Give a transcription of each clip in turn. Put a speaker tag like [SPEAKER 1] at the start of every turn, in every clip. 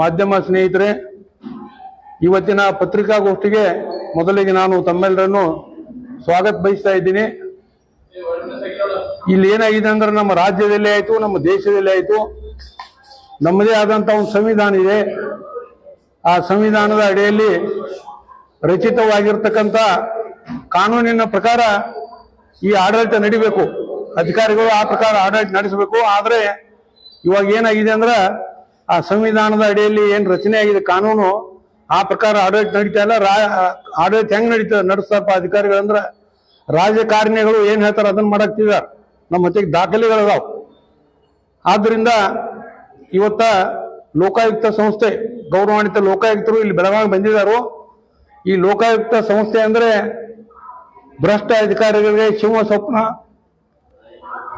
[SPEAKER 1] ಮಾಧ್ಯಮ ಸ್ನೇಹಿತರೆ, ಇವತ್ತಿನ ಪತ್ರಿಕಾಗೋಷ್ಠಿಗೆ ಮೊದಲಿಗೆ ನಾನು ತಮ್ಮೆಲ್ಲರನ್ನು ಸ್ವಾಗತ ಬಯಸ್ತಾ ಇದ್ದೀನಿ. ಇಲ್ಲಿ ಏನಾಗಿದೆ ಅಂದ್ರೆ ನಮ್ಮ ರಾಜ್ಯದಲ್ಲೇ ಆಯಿತು, ನಮ್ಮ ದೇಶದಲ್ಲೇ ಆಯಿತು. ನಮ್ಮದೇ ಆದಂತ ಒಂದು ಸಂವಿಧಾನ ಇದೆ. ಆ ಸಂವಿಧಾನದ ಅಡಿಯಲ್ಲಿ ರಚಿತವಾಗಿರ್ತಕ್ಕಂಥ ಕಾನೂನಿನ ಪ್ರಕಾರ ಈ ಆಡಳಿತ ನಡಿಬೇಕು. ಅಧಿಕಾರಿಗಳು ಆ ಪ್ರಕಾರ ಆಡಳಿತ ನಡೆಸಬೇಕು. ಆದ್ರೆ ಇವಾಗ ಏನಾಗಿದೆ ಅಂದ್ರ ಆ ಸಂವಿಧಾನದ ಅಡಿಯಲ್ಲಿ ಏನ್ ರಚನೆ ಆಗಿದೆ, ಕಾನೂನು, ಆ ಪ್ರಕಾರ ಆಡಳಿತ ನಡೀತಾ ಇಲ್ಲ. ರಾ ಆಡಳಿತ ಹೆಂಗ್ ನಡೀತಾ ನಡೆಸ್ತಾರಪ್ಪ ಅಧಿಕಾರಿಗಳಂದ್ರ ರಾಜಕಾರಣಿಗಳು ಏನ್ ಹೇಳ್ತಾರ ಅದನ್ನ ಮಾಡಕ್ತಿದಾರ ನಮ್ಮ ಹೊತ್ತಿಗೆ ದಾಖಲೆಗಳದಾವ್ ಆದ್ರಿಂದ ಇವತ್ತ ಲೋಕಾಯುಕ್ತ ಸಂಸ್ಥೆ, ಗೌರವಾನ್ವಿತ ಲೋಕಾಯುಕ್ತರು ಇಲ್ಲಿ ಬೆಳಗಾವಿ ಬಂದಿದ್ದಾರು ಈ ಲೋಕಾಯುಕ್ತ ಸಂಸ್ಥೆ ಅಂದ್ರೆ ಭ್ರಷ್ಟ ಅಧಿಕಾರಿಗಳಿಗೆ ಶಿವ ಸ್ವಪ್ನ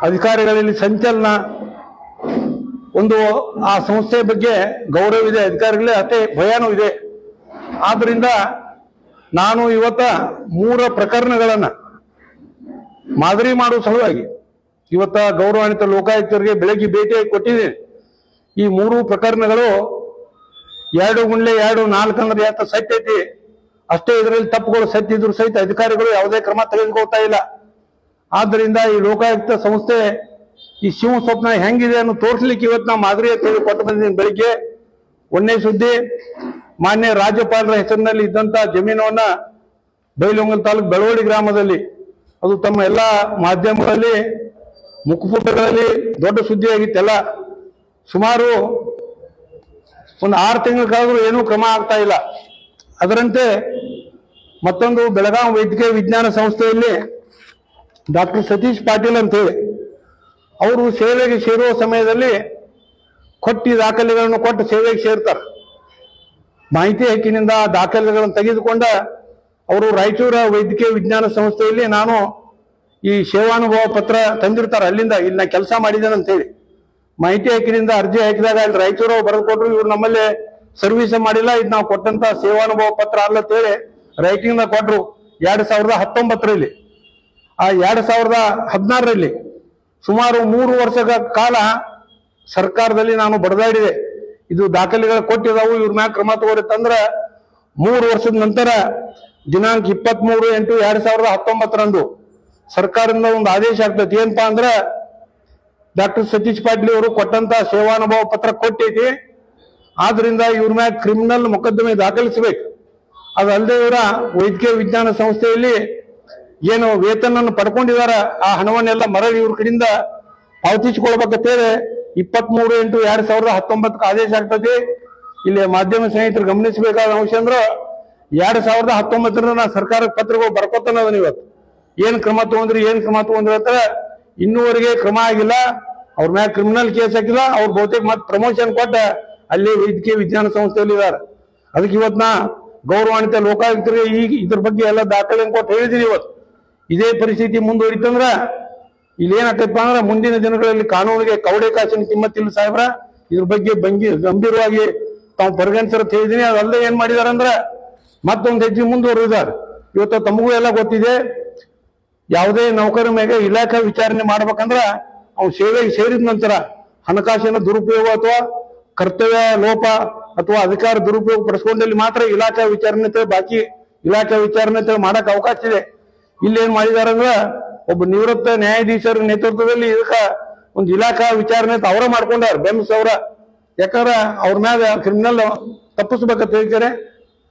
[SPEAKER 1] ಅಧಿಕಾರಿಗಳಲ್ಲಿ ಸಂಚಲನ ಒಂದು ಆ ಸಂಸ್ಥೆ ಬಗ್ಗೆ ಗೌರವ ಇದೆ, ಅಧಿಕಾರಿಗಳೇ ಅತಿ ಭಯನೂ ಇದೆ. ಆದ್ರಿಂದ ನಾನು ಇವತ್ತ ಮೂರ ಪ್ರಕರಣಗಳನ್ನ ಮಾದರಿ ಮಾಡುವ ಸಲುವಾಗಿ ಇವತ್ತ ಗೌರವಾನ್ವಿತ ಲೋಕಾಯುಕ್ತರಿಗೆ ಬೆಳಗ್ಗೆ ಭೇಟಿ ಕೊಟ್ಟಿದ್ದೇನೆ. ಈ ಮೂರು ಪ್ರಕರಣಗಳು ಎರಡು ಗುಂಡ್ಲೆ ಎರಡು ನಾಲ್ಕು ಅಂದ್ರೆ ಯಾತ ಸತ್ಯ ಐತಿ? ಅಷ್ಟೇ ಇದರಲ್ಲಿ ತಪ್ಪುಗಳು ಸತ್ಯ ಇದ್ರು ಸಹಿತ ಅಧಿಕಾರಿಗಳು ಯಾವುದೇ ಕ್ರಮ ತೆಗೆದುಕೊಳ್ತಾ ಇಲ್ಲ. ಆದ್ದರಿಂದ ಈ ಲೋಕಾಯುಕ್ತ ಸಂಸ್ಥೆ ಈ ಶಿವ ಸ್ವಪ್ನ ಹೆಂಗಿದೆ ಅನ್ನೋ ತೋರಿಸ್ಲಿಕ್ಕೆ ಇವತ್ತು ನಾವು ಮಾದರಿಯ ತೆಗೆದು ಕೊಟ್ಟು ಬಂದಿದ್ದೀನಿ. ಬೆಳಿಗ್ಗೆ ಒಂದನೇ ಸುದ್ದಿ, ಮಾನ್ಯ ರಾಜ್ಯಪಾಲರ ಹೆಸರಿನಲ್ಲಿ ಇದ್ದಂತ ಜಮೀನವನ್ನ ಬೈಲೊಂಗಲ್ ತಾಲೂಕು ಬೆಳವಡಿ ಗ್ರಾಮದಲ್ಲಿ. ಅದು ತಮ್ಮ ಎಲ್ಲ ಮಾಧ್ಯಮಗಳಲ್ಲಿ, ಮುಖಪುಟಗಳಲ್ಲಿ ದೊಡ್ಡ ಸುದ್ದಿಯಾಗಿತ್ತೆಲ್ಲ ಸುಮಾರು ಒಂದು ಆರು ತಿಂಗಳ ಏನೂ ಕ್ರಮ ಆಗ್ತಾ ಇಲ್ಲ. ಅದರಂತೆ ಮತ್ತೊಂದು ಬೆಳಗಾವಿ ವೈದ್ಯಕೀಯ ವಿಜ್ಞಾನ ಸಂಸ್ಥೆಯಲ್ಲಿ ಡಾಕ್ಟರ್ ಸತೀಶ್ ಪಾಟೀಲ್ ಅಂತ ಹೇಳಿ ಅವರು ಸೇವೆಗೆ ಸೇರುವ ಸಮಯದಲ್ಲಿ ಕೊಟ್ಟಿ ದಾಖಲೆಗಳನ್ನು ಕೊಟ್ಟು ಸೇವೆಗೆ ಸೇರ್ತಾರೆ. ಮಾಹಿತಿ ಹಕ್ಕಿನಿಂದ ದಾಖಲೆಗಳನ್ನು ತೆಗೆದುಕೊಂಡ ಅವರು ರಾಯಚೂರ ವೈದ್ಯಕೀಯ ವಿಜ್ಞಾನ ಸಂಸ್ಥೆಯಲ್ಲಿ ನಾನು ಈ ಸೇವಾನುಭವ ಪತ್ರ ತಂದಿರ್ತಾರೆ. ಅಲ್ಲಿಂದ ಇಲ್ಲಿ ನಾ ಕೆಲಸ ಮಾಡಿದ್ದೇನೆ ಅಂತ ಹೇಳಿ ಮಾಹಿತಿ ಹಕ್ಕಿನಿಂದ ಅರ್ಜಿ ಹಾಕಿದಾಗ ಅಲ್ಲಿ ರಾಯಚೂರು ಬರೆದು ಕೊಟ್ಟರು ಇವ್ರು ನಮ್ಮಲ್ಲಿ ಸರ್ವಿಸ್ ಮಾಡಿಲ್ಲ, ಇದು ನಾವು ಕೊಟ್ಟಂತ ಸೇವಾನುಭವ ಪತ್ರ ಅಲ್ಲ ಅಂತ ಹೇಳಿ ರೈಟಿಂಗ್ನ ಕೊಟ್ರು. ಎರಡ್ ಸಾವಿರದ ಹತ್ತೊಂಬತ್ತರಲ್ಲಿ. ಆ ಎರಡು ಸಾವಿರದ ಹದಿನಾರರಲ್ಲಿ ಸುಮಾರು ಮೂರು ವರ್ಷಗಳ ಕಾಲ ಸರ್ಕಾರದಲ್ಲಿ ನಾನು ಬಡದಾಡಿದೆ. ಇದು ದಾಖಲೆಗಳು ಕೊಟ್ಟಿದಾವು ಇವ್ರ ಮ್ಯಾಗ ಕ್ರಮ ತಗೋರಿತ್ತಂದ್ರ ಮೂರು ವರ್ಷದ ನಂತರ ದಿನಾಂಕ ಇಪ್ಪತ್ತ್ ಮೂರು ಎಂಟು ಎರಡ್ ಸಾವಿರದ ಹತ್ತೊಂಬತ್ತರಂದು ಸರ್ಕಾರದಿಂದ ಒಂದು ಆದೇಶ ಆಗ್ತೈತಿ. ಏನಪ್ಪಾ ಅಂದ್ರ ಡಾಕ್ಟರ್ ಸತೀಶ್ ಪಾಟೀಲ್ ಅವರು ಕೊಟ್ಟಂತ ಸೇವಾನುಭವ ಪತ್ರ ಕೊಟ್ಟೈತಿ. ಆದ್ರಿಂದ ಇವ್ರ ಮ್ಯಾಗ ಕ್ರಿಮಿನಲ್ ಮೊಕದ್ದಮೆ ದಾಖಲಿಸಬೇಕು. ಅದಲ್ಲದೆ ಇವರ ವೈದ್ಯಕೀಯ ವಿಜ್ಞಾನ ಸಂಸ್ಥೆಯಲ್ಲಿ ಏನು ವೇತನ ಪಡ್ಕೊಂಡಿದಾರ, ಆ ಹಣವನ್ನೆಲ್ಲ ಮರಳಿ ಇವ್ರ ಕಡೆಯಿಂದ ಪಾವತಿಸಿಕೊಳ್ಬೇಕಂತೇಳಿ ಇಪ್ಪತ್ತ್ ಮೂರು ಎಂಟು ಎರಡ್ ಸಾವಿರದ ಹತ್ತೊಂಬತ್ತಕ್ಕೆ ಆದೇಶ ಆಗ್ತದೆ. ಇಲ್ಲಿ ಮಾಧ್ಯಮ ಸ್ನೇಹಿತರು ಗಮನಿಸಬೇಕಾದ ಅಂಶ ಅಂದ್ರ ಎರಡ್ ಸಾವಿರದ ಹತ್ತೊಂಬತ್ತರಿಂದ ನಾ ಸರ್ಕಾರಕ್ಕೆ ಪತ್ರಗಳು ಬರ್ಕೊತಾನ ಅದನ್ನ ಇವತ್ತು. ಏನ್ ಕ್ರಮ ತಗೊಂಡ್ರಿ, ಏನ್ ಕ್ರಮ ತಗೊಂಡ್ರಿ ಅಂತ ಇನ್ನೂವರೆಗೆ ಕ್ರಮ ಆಗಿಲ್ಲ. ಅವ್ರ ಮ್ಯಾಗ ಕ್ರಿಮಿನಲ್ ಕೇಸ್ ಹಾಕಿಲ್ಲ, ಅವ್ರು ಬಹುತೇಕ ಮತ್ತೆ ಪ್ರಮೋಷನ್ ಕೊಟ್ಟ ಅಲ್ಲಿ ವೈದ್ಯಕೀಯ ವಿಜ್ಞಾನ ಸಂಸ್ಥೆಯಲ್ಲಿ ಇದಾರೆ. ಅದಕ್ಕೆ ಇವತ್ತು ನಾ ಗೌರವಾನ್ವಿತ ಲೋಕಾಯುಕ್ತರಿಗೆ ಈಗ ಇದ್ರ ಬಗ್ಗೆ ಎಲ್ಲ ದಾಖಲೆ ಕೊಟ್ಟು ಹೇಳಿದೀನಿ ಇವತ್ತು. ಇದೇ ಪರಿಸ್ಥಿತಿ ಮುಂದುವರಿತಂದ್ರ ಇಲ್ಲಿ ಏನಾಗ್ತೈತಪ್ಪ ಅಂದ್ರೆ ಮುಂದಿನ ದಿನಗಳಲ್ಲಿ ಕಾನೂನಿಗೆ ಕವಡೆ ಕಾಸಿನ ಕಿಮ್ಮತ್ತಿಲ್ಲ ಸಾಹೇಬ್ರ. ಇದ್ರ ಬಗ್ಗೆ ಬಂಗಿ ಗಂಭೀರವಾಗಿ ತಾವು ಪರಿಗಣಿಸರ ಹೇಳಿದೀನಿ. ಅದಲ್ಲದೆ ಏನ್ ಮಾಡಿದಾರಂದ್ರ ಮತ್ತೊಂದು ಹೆಜ್ಜೆ ಮುಂದುವರಿದಾರೆ. ಇವತ್ತು ತಮಗೂ ಎಲ್ಲ ಗೊತ್ತಿದೆ. ಯಾವುದೇ ನೌಕರ ಮೇಲೆ ಇಲಾಖೆ ವಿಚಾರಣೆ ಮಾಡ್ಬೇಕಂದ್ರ ಅವ್ನು ಸೇವೆಗೆ ಸೇರಿದ ನಂತರ ಹಣಕಾಸಿನ ದುರುಪಯೋಗ ಅಥವಾ ಕರ್ತವ್ಯ, ಲೋಪ ಅಥವಾ ಅಧಿಕಾರ ದುರುಪಯೋಗ ಪಡಿಸ್ಕೊಂಡಲ್ಲಿ ಮಾತ್ರ ಇಲಾಖೆ ವಿಚಾರಣೆ ಬಾಕಿ ಇಲಾಖಾ ವಿಚಾರಣೆ ಮಾಡಕ್ ಅವಕಾಶ ಇದೆ. ಇಲ್ಲಿ ಏನ್ ಮಾಡಿದಾರಂದ್ರ ಒಬ್ಬ ನಿವೃತ್ತ ನ್ಯಾಯಾಧೀಶರ ನೇತೃತ್ವದಲ್ಲಿ ಇದಕ್ಕ ಒಂದು ಇಲಾಖಾ ವಿಚಾರಣೆ ಅವರ ಮಾಡ್ಕೊಂಡಾರ, ಬೆಂಬಸ್ ಅವರ. ಯಾಕಂದ್ರ ಅವ್ರ ಮ್ಯಾಗ ಕ್ರಿಮಿನಲ್ ತಪ್ಪಿಸ್ಬೇಕಂತ ಹೇಳ್ತಾರೆ.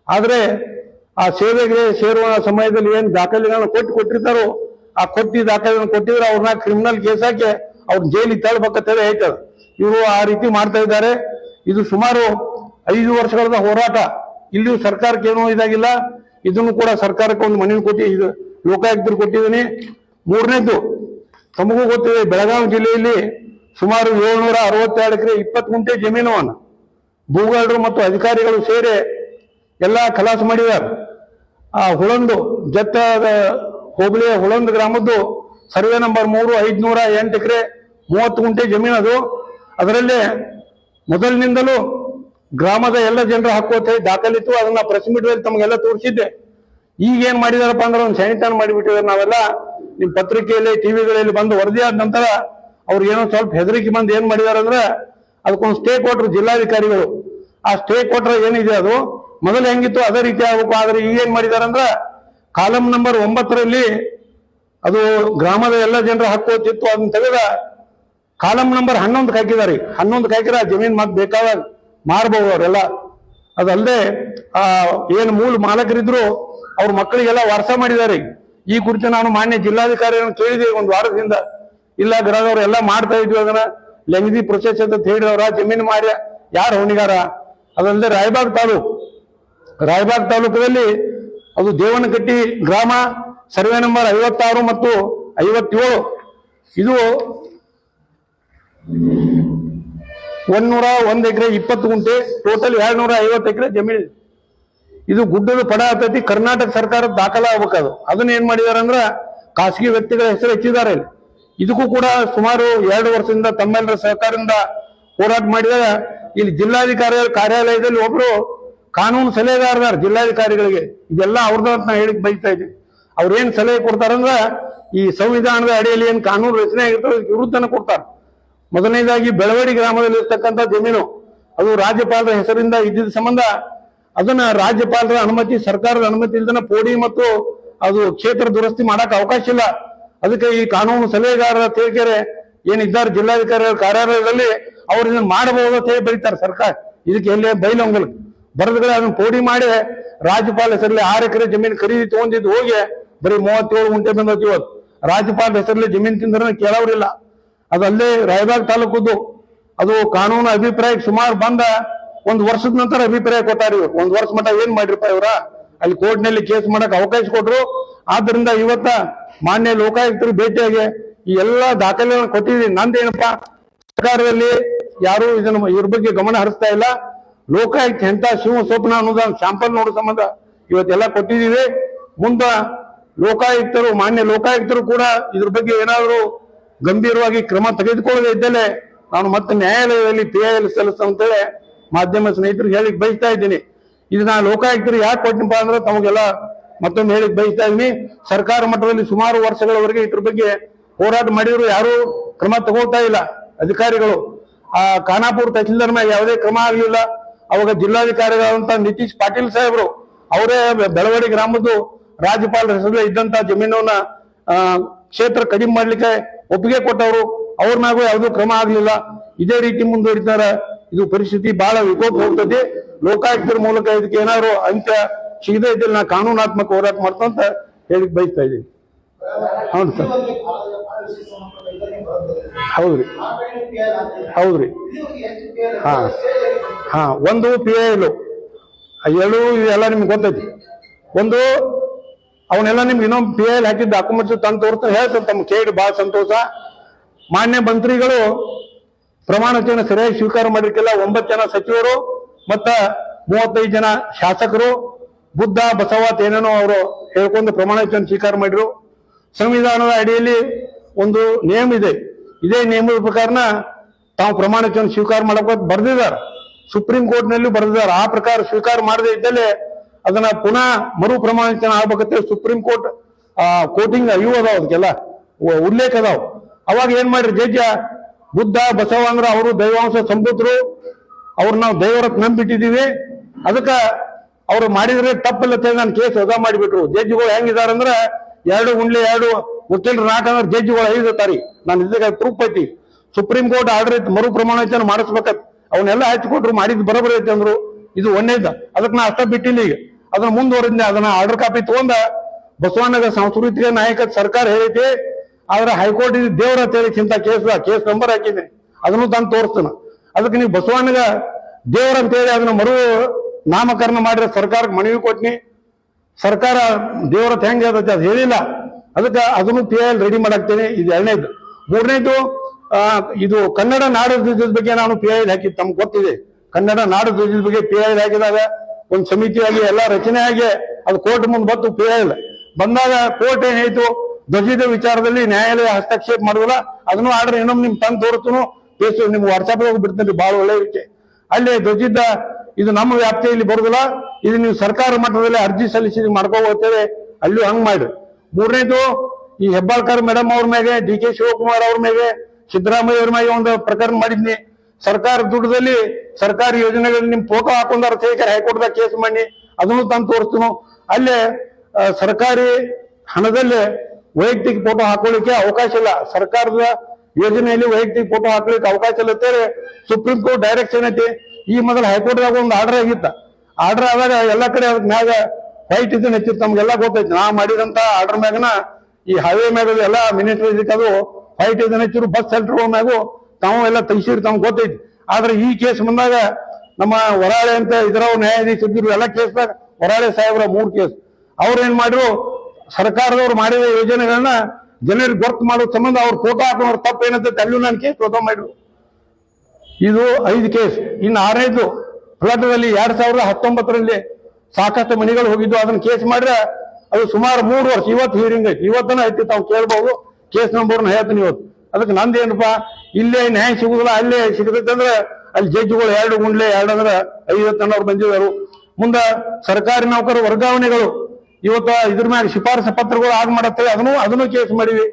[SPEAKER 1] ಆದ್ರೆ ಆ ಸೇವೆಗೆ ಸೇರುವ ಸಮಯದಲ್ಲಿ ಏನ್ ದಾಖಲೆಗಳನ್ನ ಕೊಟ್ಟು ಕೊಟ್ಟಿರ್ತಾರೋ, ಆ ಕೊಟ್ಟಿ ದಾಖಲೆಗಳನ್ನು ಕೊಟ್ಟಿದ್ರೆ ಅವ್ರನ್ನ ಕ್ರಿಮಿನಲ್ ಕೇಸ್ ಹಾಕಿ ಅವ್ರ ಜೈಲಿಗೆ ತಳ್ಬೇಕಂತ ಹೇಳಿ ಹೇಳ್ತಾರೆ. ಇವರು ಆ ರೀತಿ ಮಾಡ್ತಾ ಇದ್ದಾರೆ. ಇದು ಸುಮಾರು ಐದು ವರ್ಷಗಳ ಹೋರಾಟ. ಇಲ್ಲಿಯೂ ಸರ್ಕಾರಕ್ಕೆ ಏನೋ ಇದಾಗಿಲ್ಲ. ಇದನ್ನು ಕೂಡ ಸರ್ಕಾರಕ್ಕೆ ಒಂದು ಮನವಿ ಕೊಟ್ಟಿ ಇದು ಲೋಕಾಯುಕ್ತರು ಕೊಟ್ಟಿದ್ದೀನಿ. ಮೂರನೇದ್ದು, ತಮಗೂ ಗೊತ್ತಿದೆ, ಬೆಳಗಾವಿ ಜಿಲ್ಲೆಯಲ್ಲಿ ಸುಮಾರು ಏಳ್ನೂರ ಅರವತ್ತೆರಡು ಎಕರೆ ಇಪ್ಪತ್ತು ಗುಂಟೆ ಜಮೀನವನ್ನು ಭೂಗಾರರು ಮತ್ತು ಅಧಿಕಾರಿಗಳು ಸೇರಿ ಎಲ್ಲ ಖಲಾಸು ಮಾಡಿದ್ದಾರೆ. ಆ ಹುಳಂದು, ಜತ್ತದ ಹೋಬಳಿಯ ಹುಳಂದು ಗ್ರಾಮದ್ದು ಸರ್ವೆ ನಂಬರ್ ಮೂರು, ಐದ್ನೂರ ಎಂಟು ಎಕರೆ ಮೂವತ್ತು ಗುಂಟೆ ಜಮೀನು ಅದು ಅದರಲ್ಲಿ ಮೊದಲಿನಿಂದಲೂ ಗ್ರಾಮದ ಎಲ್ಲ ಜನರು ಹಕ್ಕು ಅಂತ ದಾಖಲಿತ್ತು. ಅದನ್ನ ಪ್ರೆಸ್ ಮೀಟ್ರಲ್ಲಿ ತಮಗೆಲ್ಲ ತೋರಿಸಿದ್ದೆ. ಈಗ ಏನ್ ಮಾಡಿದಾರಪ್ಪ ಅಂದ್ರೆ ಒಂದು ಸ್ಯಾನಿಟೈನ್ ಮಾಡಿಬಿಟ್ಟಿದ್ದಾರೆ ನಾವೆಲ್ಲ. ನಿಮ್ ಪತ್ರಿಕೆಯಲ್ಲಿ, ಟಿವಿಗಳಲ್ಲಿ ಬಂದು ವರದಿ ಆದ ನಂತರ ಅವ್ರು ಏನೋ ಸ್ವಲ್ಪ ಹೆದರಿಕೆ ಬಂದು ಏನ್ ಮಾಡಿದಾರೆ ಅಂದ್ರೆ ಅದಕ್ಕೊಂದು ಸ್ಟೇ ಕೊಟ್ರು ಜಿಲ್ಲಾಧಿಕಾರಿಗಳು. ಆ ಸ್ಟೇ ಕೊಟ್ರೆ ಏನಿದೆ ಅದು? ಮೊದಲು ಹೆಂಗಿತ್ತು? ಅದೇ ರೀತಿ ಆಗ್ಬೇಕು. ಆದ್ರೆ ಈಗ ಏನ್ ಮಾಡಿದಾರೆ ಅಂದ್ರೆ ಕಾಲಂ ನಂಬರ್ ಒಂಬತ್ತರಲ್ಲಿ ಅದು ಗ್ರಾಮದ ಎಲ್ಲ ಜನರ ಹಕ್ಕು ಅದನ್ನ ತೆಗೆದ ಕಾಲಂ ನಂಬರ್ ಹನ್ನೊಂದು ಹಾಕಿದಾರೆ ಹನ್ನೊಂದು ಹಾಕಿದ್ರೆ ಆ ಜಮೀನ್ ಮತ್ತೆ ಬೇಕಾದಾಗ ಮಾರಬಹುದು ಅವರೆಲ್ಲ. ಅದಲ್ಲದೆ, ಆ, ಏನು ಮೂಲ ಮಾಲಕರಿದ್ರು ಅವ್ರ ಮಕ್ಕಳಿಗೆಲ್ಲ ವಾರಸ ಮಾಡಿದ್ದಾರೆ. ಈ ಕುರಿತು ನಾನು ಮಾನ್ಯ ಜಿಲ್ಲಾಧಿಕಾರಿಯನ್ನು ಕೇಳಿದೆ. ಒಂದು ವಾರದಿಂದ ಇಲ್ಲ, ಗ್ರಾಹಕರು ಎಲ್ಲ ಮಾಡ್ತಾ ಇದ್ವಿ ಅದನ್ನ. ಲೆಂಗ್ದಿ ಪ್ರೊಸೆಸ್ ಅಂತ ಹೇಳಿದವ್ರ, ಜಮೀನು ಮಾರ್ಯ, ಯಾರು ಹೋಣಿಗಾರ? ಅದಲ್ಲದೆ ರಾಯಬಾಗ್ ತಾಲೂಕು. ರಾಯಬಾಗ್ ತಾಲೂಕದಲ್ಲಿ ಅದು ದೇವನಕಟ್ಟಿ ಗ್ರಾಮ, ಸರ್ವೆ ನಂಬರ್ ಐವತ್ತಾರು ಮತ್ತು ಐವತ್ತೇಳು. ಇದು ಒಂದೂರ ಒಂದ್ ಎಕರೆ ಇಪ್ಪತ್ತು ಗುಂಟೆ ಟೋಟಲ್ ಎರಡ್ನೂರ ಐವತ್ತು ಎಕರೆ ಜಮೀನಿದೆ. ಇದು ಗುಡ್ಡದ ಪಡ ಆಗ್ತೈತಿ, ಕರ್ನಾಟಕ ಸರ್ಕಾರದ ದಾಖಲಾಗಬೇಕದು ಅದನ್ನ ಏನ್ ಮಾಡಿದಾರೆ ಅಂದ್ರ ಖಾಸಗಿ ವ್ಯಕ್ತಿಗಳ ಹೆಸರು ಹೆಚ್ಚಿದ್ದಾರೆ ಇದಕ್ಕೂ ಕೂಡ ಸುಮಾರು ಎರಡು ವರ್ಷದಿಂದ ತಮ್ಮೆಲ್ಲರ ಸಹಕಾರದಿಂದ ಹೋರಾಟ ಮಾಡಿದಾಗ ಇಲ್ಲಿ ಜಿಲ್ಲಾಧಿಕಾರಿ ಕಾರ್ಯಾಲಯದಲ್ಲಿ ಒಬ್ರು ಕಾನೂನು ಸಲಹೆಗಾರದಾರ ಜಿಲ್ಲಾಧಿಕಾರಿಗಳಿಗೆ, ಇದೆಲ್ಲ ಅವ್ರದ್ದು ಅಂತ ನಾ ಹೇಳಿಕ್ ಬಯಸ್ತಾ ಇದ್ದೀನಿ. ಅವ್ರು ಏನ್ ಸಲಹೆ ಕೊಡ್ತಾರಂದ್ರ ಈ ಸಂವಿಧಾನದ ಅಡಿಯಲ್ಲಿ ಏನ್ ಕಾನೂನು ರಚನೆ ಆಗಿರ್ತದೆ ವಿರುದ್ಧನ ಕೊಡ್ತಾರೆ. ಮೊದಲನೇದಾಗಿ ಬೆಳವಡಿ ಗ್ರಾಮದಲ್ಲಿ ಇರ್ತಕ್ಕಂಥ ಜಮೀನು, ಅದು ರಾಜ್ಯಪಾಲರ ಹೆಸರಿಂದ ಇದ್ದಿದ್ದ ಸಂಬಂಧ ಅದನ್ನ ರಾಜ್ಯಪಾಲರ ಅನುಮತಿ, ಸರ್ಕಾರದ ಅನುಮತಿ ಇಲ್ದನ ಪೋಡಿ ಮತ್ತು ಅದು ಕ್ಷೇತ್ರ ದುರಸ್ತಿ ಮಾಡಕ್ ಅವಕಾಶ ಇಲ್ಲ. ಅದಕ್ಕೆ ಈ ಕಾನೂನು ಸಲಹೆಗಾರರ ತೇಕೆರೆ ಏನಿದ್ದಾರೆ ಜಿಲ್ಲಾಧಿಕಾರಿಗಳ ಕಾರ್ಯಾಲಯದಲ್ಲಿ ಅವ್ರು ಇದನ್ನ ಮಾಡಬಹುದು ಅಂತ ಹೇಳಿ ಬರೀತಾರೆ ಸರ್ಕಾರ. ಇದಕ್ಕೆ ಎಲ್ಲಿ ಬೈಲೊಂಗಲ್ ಬರೆದ್ಗಳೇ ಅದನ್ನ ಪೋಡಿ ಮಾಡಿ ರಾಜ್ಯಪಾಲ ಹೆಸರಲ್ಲಿ ಆರು ಎಕರೆ ಜಮೀನು ಖರೀದಿ ತಗೊಂಡಿದ್ದು ಹೋಗಿ ಬರೀ ಮೂವತ್ತೇಳು ಗುಂಟೆ ಬಂದೈತಿ ಇವತ್ತು ರಾಜ್ಯಪಾಲ ಹೆಸರಲ್ಲಿ ಜಮೀನು ತಿಂದ್ರೆ ಕೇಳೋರಿಲ್ಲ ಅದಲ್ಲೇ ರಾಯಬಾಗ್ ತಾಲೂಕದ್ದು. ಅದು ಕಾನೂನು ಅಭಿಪ್ರಾಯಕ್ಕೆ ಸುಮಾರು ಬಂದ ಒಂದು ವರ್ಷದ ನಂತರ ಅಭಿಪ್ರಾಯ ಕೊಟ್ಟಾರಿ ಒಂದ್ ವರ್ಷ ಮಟ್ಟ ಏನ್ ಮಾಡ್ರಿಪ್ಪ ಇವರ? ಅಲ್ಲಿ ಕೋರ್ಟ್ನಲ್ಲಿ ಕೇಸ್ ಮಾಡಕ್ ಅವಕಾಶ ಕೊಟ್ರು. ಆದ್ರಿಂದ ಇವತ್ತ ಮಾನ್ಯ ಲೋಕಾಯುಕ್ತರು ಭೇಟಿಯಾಗಿ ಈ ಎಲ್ಲಾ ದಾಖಲೆಗಳನ್ನು ಕೊಟ್ಟಿದ್ದೀನಿ ನಂದೇನಪ್ಪ? ಸರ್ಕಾರದಲ್ಲಿ ಯಾರು ಇದನ್ನ ಇವ್ರ ಬಗ್ಗೆ ಗಮನ ಹರಿಸ್ತಾ ಇಲ್ಲ. ಲೋಕಾಯುಕ್ತ ಎಂತ ಶಿವ ಸ್ವಪ್ನ ಅನುದಾನ ಶಾಂಪಲ್ ನೋಡೋ ಸಂಬಂಧ ಇವತ್ತೆಲ್ಲ ಕೊಟ್ಟಿದ್ದೀವಿ ಮುಂದ ಲೋಕಾಯುಕ್ತರು, ಮಾನ್ಯ ಲೋಕಾಯುಕ್ತರು ಕೂಡ ಇದ್ರ ಬಗ್ಗೆ ಏನಾದರೂ ಗಂಭೀರವಾಗಿ ಕ್ರಮ ತೆಗೆದುಕೊಳ್ಳದೆ ಇದ್ದಲ್ಲೇ ನಾನು ಮತ್ತೆ ನ್ಯಾಯಾಲಯದಲ್ಲಿ ಪಿ ಐ ಎಲ್ ಸಲ್ಲಿಸ್ತಂತೇಳಿ ಮಾಧ್ಯಮ ಸ್ನೇಹಿತರಿಗೆ ಹೇಳಿಕ್ ಬಯಸ್ತಾ ಇದ್ದೀನಿ. ಇದು ನಾ ಲೋಕಾಯುಕ್ತರು ಯಾಕೆ ಕೊಟ್ಟಿನಪ್ಪ ಅಂದ್ರೆ ತಮಗೆಲ್ಲ ಮತ್ತೊಮ್ಮೆ ಹೇಳಿಕ್ ಬಯಸ್ತಾ ಇದ್ದೀನಿ. ಸರ್ಕಾರ ಮಟ್ಟದಲ್ಲಿ ಸುಮಾರು ವರ್ಷಗಳವರೆಗೆ ಇದ್ರ ಬಗ್ಗೆ ಹೋರಾಟ ಮಾಡಿದ್ರು ಯಾರು ಕ್ರಮ ತಗೋತಾ ಇಲ್ಲ ಅಧಿಕಾರಿಗಳು. ಆ ಖಾನಾಪುರ ತಹಸೀಲ್ದಾರ್ ಮೇಲೆ ಯಾವುದೇ ಕ್ರಮ ಆಗಲಿಲ್ಲ. ಅವಾಗ ಜಿಲ್ಲಾಧಿಕಾರಿಗಳಾದಂತ ನಿತೀಶ್ ಪಾಟೀಲ್ ಸಾಹೇಬರು ಅವರೇ ಬೆಳವಡಿ ಗ್ರಾಮದ್ದು ರಾಜ್ಯಪಾಲರ ಹೆಸರಲ್ಲಿ ಇದ್ದಂತ ಜಮೀನನ್ನ ಕ್ಷೇತ್ರ ಕಡಿಮೆ ಮಾಡ್ಲಿಕ್ಕೆ ಒಪ್ಪಿಗೆ ಕೊಟ್ಟವರು. ಅವ್ರ ಮ್ಯಾಗೂ ಯಾವುದೂ ಕ್ರಮ ಆಗ್ಲಿಲ್ಲ. ಇದೇ ರೀತಿ ಮುಂದುವರಿತಾರ. ಇದು ಪರಿಸ್ಥಿತಿ ಬಹಳ ವಿಕೋಪ ಹೋಗ್ತದೆ. ಲೋಕಾಯುಕ್ತರ ಮೂಲಕ ಇದಕ್ಕೆ ಏನಾದ್ರು ಅಂತ್ಯ ಸಿಗದೇ ಇದ್ದಲ್ಲಿ ನಾ ಕಾನೂನಾತ್ಮಕ ಹೋರಾಟ ಮಾಡ್ತಂತ ಹೇಳಿಕ್ ಬಯಸ್ತಾ ಇದ್ದೀನಿ. ಹೌದು ಸರ್. ಹೌದ್ರಿ. ಹೌದ್ರಿ. ಹಾ. ಹಾ, ಒಂದು ಪಿ ಎಲ್ ಎರಡು ಇವೆಲ್ಲ ನಿಮ್ಗೆ ಗೊತ್ತೈತಿ. ಒಂದು, ಅವನ್ನೆಲ್ಲ ನಿಮ್ಗೆ ಇನ್ನೊಂದು ಪಿ ಎಲ್ ಹಾಕಿದ ಡಾಕ್ಯುಮೆಂಟ್ಸ್ ತಂದು ತೋರಿಸ್ತಾರೆ. ಹೇಳ್ತಾರೆ ತಮ್ಮ ಕೇಳಿ, ಬಹಳ ಸಂತೋಷ. ಮಾನ್ಯ ಮಂತ್ರಿಗಳು ಪ್ರಮಾಣ ವಚನ ಸರಿಯಾಗಿ ಸ್ವೀಕಾರ ಮಾಡಿರ್ಕಿಲ್ಲ ಒಂಬತ್ತು ಜನ ಸಚಿವರು ಮತ್ತ ಮೂವತ್ತೈದು ಜನ ಶಾಸಕರು, ಬುದ್ಧ ಬಸವಾತ್ ಏನೇನೋ ಅವರು ಹೇಳ್ಕೊಂಡು ಪ್ರಮಾಣ ವಚನ ಸ್ವೀಕಾರ ಮಾಡಿರು ಸಂವಿಧಾನದ ಅಡಿಯಲ್ಲಿ ಒಂದು ನಿಯಮ ಇದೆ. ಇದೇ ನಿಯಮದ ಪ್ರಕಾರನ ತಾವು ಪ್ರಮಾಣ ವಚನ ಸ್ವೀಕಾರ ಮಾಡಬೇಕು ಬರೆದಿದ್ದಾರೆ. ಸುಪ್ರೀಂ ಕೋರ್ಟ್ನಲ್ಲಿ ಬರೆದಿದ್ದಾರೆ. ಆ ಪ್ರಕಾರ ಸ್ವೀಕಾರ ಮಾಡದೇ ಇದ್ದಲ್ಲಿ ಅದನ್ನ ಪುನಃ ಮರು ಪ್ರಮಾಣ ವಚನ ಆಗ್ಬೇಕಂತ ಸುಪ್ರೀಂ ಕೋರ್ಟ್ ಕೋಟಿಂಗ್ ಇವು ಅದಾವ ಅದಕ್ಕೆಲ್ಲ. ಉಲ್ಲೇಖ ಅದಾವ. ಅವಾಗ ಏನ್ ಮಾಡ್ರಿ ಜಡ್ಜ ಬುದ್ಧ ಬಸವ ಅಂದ್ರ ಅವರು ದೈವಾಂಶ ಸಂಬುದ್ರು ಅವ್ರು ನಾವು ದೈವರತ್ ನಂಬಿಟ್ಟಿದ್ದೀವಿ. ಅದಕ್ಕ ಅವ್ರು ಮಾಡಿದ್ರೆ ತಪ್ಪಿಲ್ಲ ಅಂತ ನಾನು ಕೇಸ್ ವಜಾ ಮಾಡಿಬಿಟ್ರು. ಜಡ್ಜಿಗಳು ಹೆಂಗಿದಾರ ಅಂದ್ರ ಎರಡು ಉಂಡ್ಲಿ ಎರಡು ವಕೀಲರು ನಾಕಂದ್ರೆ ಐದು ತಾರಿ. ನಾನು ಇದಕ್ಕೆ ಪ್ರೂಫ್ ಐತಿ. ಸುಪ್ರೀಂ ಕೋರ್ಟ್ ಆರ್ಡರ್ ಐತಿ ಮರು ಪ್ರಮಾಣ ಮಾಡಿಸ್ಬೇಕತ್. ಅವನ್ನೆಲ್ಲ ಹಚ್ಕೊಟ್ರು ಮಾಡಿದ್ ಬರೋಬರಿ ಐತಿ ಅಂದ್ರು. ಇದು ಒಂದೇದ. ಅದಕ್ಕೆ ನಾ ಅಷ್ಟ ಬಿಟ್ಟಿಲ್ಲ ಈಗ. ಅದನ್ನ ಮುಂದುವರೆದ್ನೆ, ಅದನ್ನ ಆರ್ಡರ್ ಕಾಪಿ ತಗೊಂಡ ಬಸವಣ್ಣಗ ಸಾಂಸ್ಕೃತಿಕ ನಾಯಕ ಸರ್ಕಾರ ಹೇಳೈತಿ ಆದ್ರೆ ಹೈಕೋರ್ಟ್ ಇದು ದೇವ್ರ ಅಂತ ಹೇಳಿ ಚಿಂತ ಕೇಸ್ ಕೇಸ್ ನಂಬರ್ ಹಾಕಿದ್ದೀನಿ. ಅದನ್ನು ತಂದು ತೋರಿಸ್ತಾನ. ಅದಕ್ಕೆ ನೀವು ಬಸವಣ್ಣಗ ದೇವ್ರ ಅಂತ ಹೇಳಿ ಅದನ್ನ ಮರು ನಾಮಕರಣ ಮಾಡಿರೋ ಸರ್ಕಾರಕ್ಕೆ ಮನವಿ ಕೊಟ್ನಿ. ಸರ್ಕಾರ ದೇವರ ಹೆಂಗೆ ಇರ್ತೈತೆ ಅದು ಹೇಳಿಲ್ಲ. ಅದಕ್ಕೆ ಅದನ್ನು ಪಿ ಎಲ್ ರೆಡಿ ಮಾಡಾಕ್ತೇನೆ. ಇದು ಎರಡನೇದು. ಮೂರನೇದು ಇದು ಕನ್ನಡ ನಾಡು ಧ್ವಜದ ಬಗ್ಗೆ ನಾನು ಪಿ ಐ ಹಾಕಿದ್ದು ತಮ್ಗೆ ಗೊತ್ತಿದೆ. ಕನ್ನಡ ನಾಡು ಧ್ವಜದ ಬಗ್ಗೆ ಪಿ ಐ ಹಾಕಿದಾಗ ಒಂದು ಸಮಿತಿಯಾಗಿ ಎಲ್ಲ ರಚನೆ ಆಗಿ ಅದು ಕೋರ್ಟ್ ಮುಂದೆ ಬಂತು ಪಿ ಐ ಬಂದಾಗ ಕೋರ್ಟ್ ಏನಾಯ್ತು? ಧ್ವಜದ ವಿಚಾರದಲ್ಲಿ ನ್ಯಾಯಾಲಯ ಹಸ್ತಕ್ಷೇಪ ಮಾಡುವಲ್ಲ ಅದನ್ನು ಆರ್ಡರ್ ಇನ್ನೊಮ್ಮೆ ನಿಮ್ ತಂದು ತೋರಿಸ್ತನು ಕೇಸು ನಿಮ್ಗೆ ವಾಟ್ಸಾಪ್ ಬಿಡ್ತೀನಿ ಬಹಳ ಒಳ್ಳೆ ವಿಷಯ ಅಲ್ಲಿ ಧ್ವಜದ ಇದು ನಮ್ಮ ವ್ಯಾಪ್ತಿಯಲ್ಲಿ ಬರುದಿಲ್ಲ ಇದು ನೀವು ಸರ್ಕಾರ ಮಟ್ಟದಲ್ಲಿ ಅರ್ಜಿ ಸಲ್ಲಿಸಿ ಮಾಡ್ಕೋಬೋತೇವೆ. ಅಲ್ಲಿ ಹಂಗ್ ಮಾಡಿ. ಮೂರನೇದು, ಈ ಹೆಬ್ಬಾಳ್ಕರ್ ಮೇಡಮ್ ಅವ್ರ ಮೇಲೆ ಡಿ ಕೆ ಶಿವಕುಮಾರ್ ಅವ್ರ ಮೇಲೆ ಸಿದ್ದರಾಮಯ್ಯ ಅವ್ರ ಮೇಲೆ ಒಂದು ಪ್ರಕರಣ ಮಾಡಿದ್ನಿ. ಸರ್ಕಾರ ದುಡ್ಡದಲ್ಲಿ ಸರ್ಕಾರಿ ಯೋಜನೆಗಳಲ್ಲಿ ನಿಮ್ ಫೋಟೋ ಹಾಕೊಂಡಾರ ಸೇಕರ್ ಹೈಕೋರ್ಟ್ದಾಗ ಕೇಸ್ ಮಾಡಿ, ಅದನ್ನು ತಂದು ತೋರಿಸ್ತು ಅಲ್ಲೇ ಸರ್ಕಾರಿ ಹಣದಲ್ಲಿ ವೈಯಕ್ತಿಕ ಫೋಟೋ ಹಾಕೊಳ್ಳಿಕ್ಕೆ ಅವಕಾಶ ಇಲ್ಲ. ಸರ್ಕಾರದ ಯೋಜನೆಯಲ್ಲಿ ವೈಯಕ್ತಿಕ ಫೋಟೋ ಹಾಕೊಳ್ಳಿಕ್ಕೆ ಅವಕಾಶ ಇಲ್ಲ ತೇರೆ ಸುಪ್ರೀಂ ಕೋರ್ಟ್ ಡೈರೆಕ್ಷನ್ ಐತಿ. ಈ ಮೊದಲು ಹೈಕೋರ್ಟ್ದಾಗ ಒಂದು ಆರ್ಡರ್ ಆಗಿತ್ತ. ಆರ್ಡರ್ ಆದಾಗ ಎಲ್ಲ ಕಡೆ ಅದಕ್ಕೆ ಮ್ಯಾಗ ವೈಟ್ ಇದನ್ನ ಹೆಚ್ಚಿತ್ತು. ನಮ್ಗೆಲ್ಲ ಗೊತ್ತೈತಿ. ನಾ ಮಾಡಿದಂತ ಆರ್ಡರ್ ಮ್ಯಾಗನ ಈ ಹೈವೇ ಮ್ಯಾಗ ಎಲ್ಲ ಮಿನಿಸ್ಟರ್ ಅದು ವೈಟ್ ಇದನ್ನ ಹೆಚ್ಚಿರು. ಬಸ್ ಸೆಂಟರ್ ಮ್ಯಾಗು ತಾವು ಎಲ್ಲ ತೆಗಿಸಿರು. ತಮ್ಗೆ ಗೊತ್ತೈತಿ. ಆದ್ರೆ ಈ ಕೇಸ್ ಬಂದಾಗ ನಮ್ಮ ಹೊರಾಳೆ ಅಂತ ಇದರ ನ್ಯಾಯಾಧೀಶರು ಎಲ್ಲ ಕೇಸ್ದಾಗ ಹೊರಾಳೆ ಸಾಹೇಬ್ರ ಮೂರು ಕೇಸ್ ಅವ್ರು ಏನ್ ಮಾಡಿದ್ರು? ಸರ್ಕಾರದವ್ರು ಮಾಡಿದ ಯೋಜನೆಗಳನ್ನ ಜನರಿಗೆ ಗೊತ್ತು ಮಾಡೋ ಸಂಬಂಧ ಅವ್ರು ಫೋಟೋ ಹಾಕೋರು ತಪ್ಪು ಏನಂತ ಅಲ್ಲೂ ನಾನು ಕೇಸ್ ಪ್ರಥಮ ಮಾಡಿದ್ರು ಇದು ಐದು ಕೇಸ್ ಇನ್ನು ಆರೈದು ಫ್ಲಡ್ನಲ್ಲಿ ಎರಡ್ ಸಾವಿರದ ಹತ್ತೊಂಬತ್ತರಲ್ಲಿ ಸಾಕಷ್ಟು ಮನೆಗಳು ಹೋಗಿದ್ದು. ಅದನ್ನ ಕೇಸ್ ಮಾಡಿದ್ರೆ ಅದು ಸುಮಾರು ಮೂರು ವರ್ಷ, ಇವತ್ತು ಹಿಯರಿಂಗ್ ಐತಿ. ಇವತ್ತನ ಐತಿ ತಾವು ಕೇಳ್ಬಹುದು ಕೇಸ್ ನಂಬರ್ನ ಹೇಳ್ತೀನಿ ಇವತ್ತು. ಅದಕ್ಕೆ ನಂದೇನಪ್ಪ, ಇಲ್ಲೇ ನ್ಯಾಯ ಸಿಗುದಿಲ್ಲ, ಅಲ್ಲೇ ಸಿಗತೈತೆ ಅಂದ್ರೆ ಅಲ್ಲಿ ಜಡ್ಜ್ಗಳು ಎರಡು ಗುಂಡ್ಲೆ ಎರಡು ಅಂದ್ರೆ ಐವತ್ತು ಜನರು ಬಂದಿದ್ದಾರೆ ಮುಂದ ಸರ್ಕಾರಿ ನೌಕರ ವರ್ಗಾವಣೆಗಳು ಇವತ್ತ ಇದ್ರ ಮ್ಯಾಗ ಶಿಫಾರಸು ಪತ್ರಗಳು ಆಗ ಮಾಡತ್ತೇವೆ ಅದನ್ನು ಅದನ್ನು ಕೇಸ್ ಮಾಡಿವಿ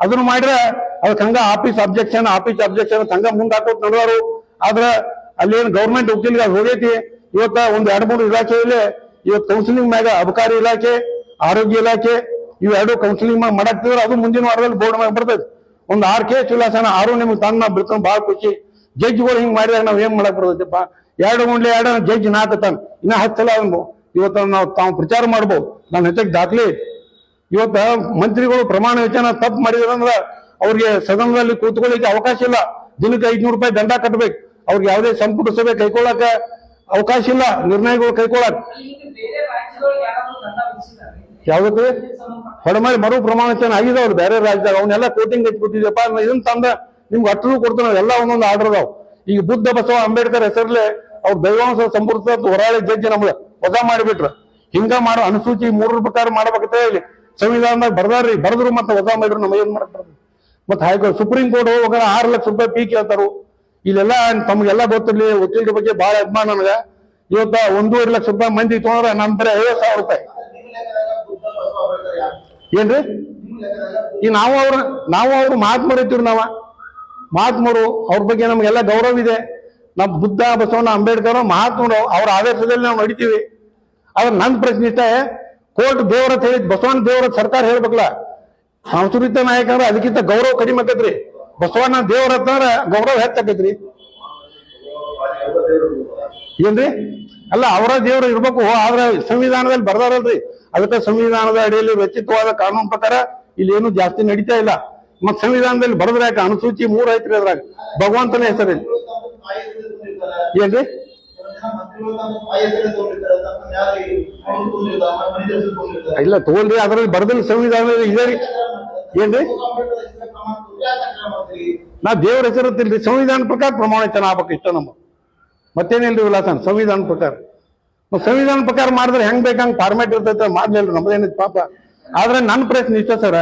[SPEAKER 1] ಅದನ್ನು ಮಾಡಿದ್ರೆ ಅದಕ್ಕೆ ಸಂಘ ಆಫೀಸ್ ಅಬ್ಜೆಕ್ಷನ್ ಆಫೀಸ್ ಅಬ್ಜೆಕ್ಷನ್ ಸಂಘ ಮುಂದೆ ಹಾಕೋದು ನಡೆದಾರು. ಆದ್ರ ಏನು ಗೌರ್ಮೆಂಟ್ ವಕೀಲಿಗೆ ಅದು ಹೋಗೈತಿ. ಇವತ್ತ ಒಂದು ಎರಡು, ಮೂರು ಇಲಾಖೆಯಲ್ಲಿ ಇವತ್ತು ಕೌನ್ಸಿಲಿಂಗ್ ಮ್ಯಾಗ ಅಬಕಾರಿ ಇಲಾಖೆ, ಆರೋಗ್ಯ ಇಲಾಖೆ ಇವೆರಡು ಕೌನ್ಸಿಲಿಂಗ್ ಮ್ಯಾಗ ಮಾಡಾಕ್ತಿದ್ರೆ. ಅದು ಮುಂದಿನ ವಾರದಲ್ಲಿ ಬೋರ್ಡ್ ಮ್ಯಾಗ ಬರ್ತದೆ ಒಂದು ಆರು ಕೇಸ್ ವಿಲಾಸನ ಆರು ನಿಮ್ಗೆ ನಾವು ಬಿಡ್ಕೊಂಡು ಭಾಳ ಖುಷಿ. ಜಡ್ಜ್ಗಳು ಹಿಂಗೆ ಮಾಡಿದಾಗ ನಾವು ಏನು ಮಾಡಕ್ ಬರ್ತೈತಿಪ್ಪ? ಎರಡು ಮುಂಡ್ಲಿ ಎರಡು ಜಡ್ಜ್ ನಾಲ್ಕತಾನ ಇನ್ನ ಹತ್ತು ಸಲ ಅವನು ಇವತ್ತು ನಾವು ತಾವು ಪ್ರಚಾರ ಮಾಡ್ಬೋದು. ನನ್ನ ಹೆಚ್ಚಿಗೆ ದಾಖಲೆ. ಇವತ್ತ ಮಂತ್ರಿಗಳು ಪ್ರಮಾಣ ವಚನ ತಪ್ಪು ಮಾಡಿದ್ರು ಅಂದ್ರ ಅವ್ರಿಗೆ ಸದನದಲ್ಲಿ ಕೂತ್ಕೊಳ್ಳಿಕ್ಕೆ ಅವಕಾಶ ಇಲ್ಲ. ದಿನಕ್ಕೆ ಐದ್ನೂರು ರೂಪಾಯಿ ದಂಡ ಕಟ್ಟಬೇಕು ಅವ್ರಿಗೆ ಯಾವುದೇ ಸಂಪುಟ ಸಭೆ ಕೈಕೊಳ್ಳಾಕ ಅವಕಾಶ ಇಲ್ಲ. ನಿರ್ಣಯಗಳು
[SPEAKER 2] ವಿಧಿಸಿದ್ದಾರೆ
[SPEAKER 1] ಯಾವ್ದಕ್ಕೆ? ಹೊಡಮಳಿ ಮರು ಪ್ರಮಾಣ ವಚನ ಆಗಿದಾವ್ರು ಬೇರೆ ರಾಜ್ಯದಾಗ ಅವನ್ನೆಲ್ಲ ಕೋಟಿಂಗ್ ಹಚ್ಬಿಟ್ಟಿದ್ಯಪ್ಪ ಇದನ್ನ ತಂದ ನಿಮ್ಗೆ ಅಟ್ರು ಕೊಡ್ತಾನೆ ಎಲ್ಲ ಒಂದೊಂದು ಆರ್ಡರ್ ಅದಾವ. ಈಗ ಬುದ್ಧ ಬಸವ ಅಂಬೇಡ್ಕರ್ ಹೆಸರಲ್ಲೇ ಅವ್ರ ದೈವಾಂಶ ಸಂಪುಟ ಹೊರಾಳೆ ಜಡ್ಜ್ ನಮ್ಗೆ ವಜಾ ಮಾಡಿಬಿಟ್ರು. ಹಿಂಗ ಮಾಡೋ ಅನುಸೂಚಿ ಮೂರರ ಪ್ರಕಾರ ಮಾಡ್ಬೇಕಂತ ಹೇಳಿ ಸಂವಿಧಾನದಾಗ ಬರ್ದಾರ್ರಿ, ಬರ್ದ್ರು ಮತ್ತೆ ವಜಾ ಮಾಡಿದ್ರು ನಮಗೆ ಏನ್ ಮಾಡ್ತಾರೆ ಮತ್ತೆ ಹೈಕೋರ್ಟ್ ಸುಪ್ರೀಂ ಕೋರ್ಟ್ ಹೋಗೋಣ ಆರು ಲಕ್ಷ ರೂಪಾಯಿ ಪೀಕ್ ಹೇಳ್ತಾರು ಇಲ್ಲೆಲ್ಲ ತಮ್ಗೆಲ್ಲ ಗೊತ್ತಿರ್ಲಿ, ವಕೀಲರ ಬಗ್ಗೆ ಬಹಳ ಅಭಿಮಾನ ನನಗ. ಇವತ್ತ ಒಂದೂವರೆ ಲಕ್ಷ ರೂಪಾಯಿ ಮಂದಿ ತೊಗೊಂಡ್ರೆ ನಮ್ಮ ಬರೀ ಐವತ್ತು ಸಾವಿರ ರೂಪಾಯಿ. ಏನ್ರಿ? ಈ ನಾವು ಅವ್ರ, ನಾವು ಅವ್ರು ಮಹಾತ್ಮರು ಇರ್ತೀವಿ ನಾವ. ಮಹಾತ್ಮರು ಅವ್ರ ಬಗ್ಗೆ ನಮ್ಗೆಲ್ಲ ಗೌರವ ಇದೆ. ನಮ್ ಬುದ್ಧ ಬಸವಣ್ಣ ಅಂಬೇಡ್ಕರ್ ಮಹಾತ್ಮರು ಅವ್ರ ಆದೇಶದಲ್ಲಿ ನಾವು ನಡಿತೀವಿ. ಆದ್ರೆ ನನ್ನ ಪ್ರಶ್ನೆ ಇಷ್ಟ, ಕೋರ್ಟ್ ದೇವರ ಅಂತ ಹೇಳಿದ್ ಬಸವಣ್ಣ ದೇವರ ಸರ್ಕಾರ ಹೇಳ್ಬೇಕಲ್ಲ? ಸಾಂಸ್ಕೃತಿಕ ನಾಯಕ ಅಂದ್ರೆ ಅದಕ್ಕಿಂತ ಗೌರವ ಕಡಿಮೆ ಆಕೈತ್ರಿ. ಬಸವಣ್ಣ ದೇವರ ಅಂತಂದ್ರೆ ಗೌರವ ಹೆಚ್ಚಾಕೈತ್ರಿ ಏನ್ರಿ? ಅಲ್ಲ, ಅವರ ದೇವರು ಇರ್ಬೇಕು, ಆದ್ರೆ ಸಂವಿಧಾನದಲ್ಲಿ ಬರ್ದಾರಲ್ರಿ. ಅದಕ್ಕೆ ಸಂವಿಧಾನದ ಅಡಿಯಲ್ಲಿ ರಚಿತವಾದ ಕಾನೂನು ಪ್ರಕಾರ ಇಲ್ಲಿ ಏನು ಜಾಸ್ತಿ ನಡೀತಾ ಇಲ್ಲ. ಮತ್ ಸಂವಿಧಾನದಲ್ಲಿ ಬರೆದ್ರೆ ಅನುಸೂಚಿ ಮೂರ್ ಐತ್ರಿ ಅದ್ರಾಗ. ಭಗವಂತನ ಹೆಸರಲ್ಲಿ. ಏನ್ರಿ? ಇಲ್ಲ ತಗೊಳ್ರಿ ಅದ್ರಲ್ಲಿ ಬರ್ದಿಲ್ಲ ಸಂವಿಧಾನ ಇದೆ ರೀ. ಏನ್ರಿ? ನಾ ದೇವ್ರ ಹೆಸರತ್ತಿಲ್ರಿ ಸಂವಿಧಾನ ಪ್ರಕಾರ ಪ್ರಮಾಣ ವಚನ ಆಗ್ಬೇಕು ಇಷ್ಟ ನಮ್ಮ ಮತ್ತೇನಿಲ್ರಿ ವಿಲಾಸನ್? ಸಂವಿಧಾನ ಪ್ರಕಾರ. ಸಂವಿಧಾನ ಪ್ರಕಾರ ಮಾಡಿದ್ರೆ ಹೆಂಗ್ ಬೇಕಂಗ್ ಫಾರ್ಮ್ಯಾಟ್ ಇರ್ತೈತೆ ಮಾಡ್ಲಿಲ್ಲ ನಮ್ದೇನಿದ್ ಪಾಪ. ಆದ್ರೆ ನನ್ನ ಪ್ರಶ್ನೆ ಇಷ್ಟ ಸರ್,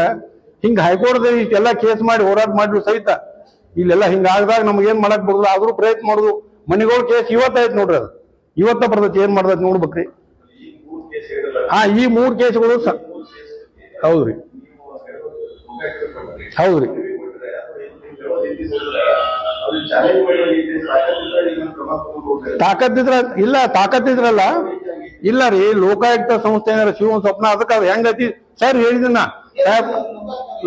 [SPEAKER 1] ಹಿಂಗ್ ಹೈಕೋರ್ಟ್ ಇಷ್ಟೆಲ್ಲ ಕೇಸ್ ಮಾಡಿ ಹೋರಾಟ ಮಾಡಿದ್ರು ಸಹಿತ ಇಲ್ಲೆಲ್ಲ ಹಿಂಗ ಆಗದಾಗ ನಮ್ಗೆ ಏನ್ ಮಾಡಕ್ ಬರುದು ಆದ್ರೂ ಪ್ರಯತ್ನ ಮಾಡುದು. ಮನಿಗೋಳ್ ಕೇಸ್ ಇವತ್ತಾಯ್ತು ನೋಡ್ರಿ ಅದು. ಇವತ್ತ ಬರ್ತೈತಿ, ಏನ್ ಮಾಡ್ದೈತಿ ನೋಡ್ಬೇಕ್ರಿ. ಹಾ, ಈ ಮೂರ್ ಕೇಸ್ಗಳು ಹೌದ್ರಿ. ಹೌದ್ರಿ. ತಾಕತ್ತಿದ್ರ ಇಲ್ಲ ತಾಕತ್ತಿದ್ರಲ್ಲ ಇಲ್ಲ ರೀ, ಲೋಕಾಯುಕ್ತ ಸಂಸ್ಥೆ ಏನಾರ ಶಿವನ್ ಸ್ವಪ್ನ, ಅದಕ್ಕೆ ಅದು ಹೆಂಗೈತಿ ಸರ್ ಹೇಳಿದಿನ. ಸಾಹೇಬ್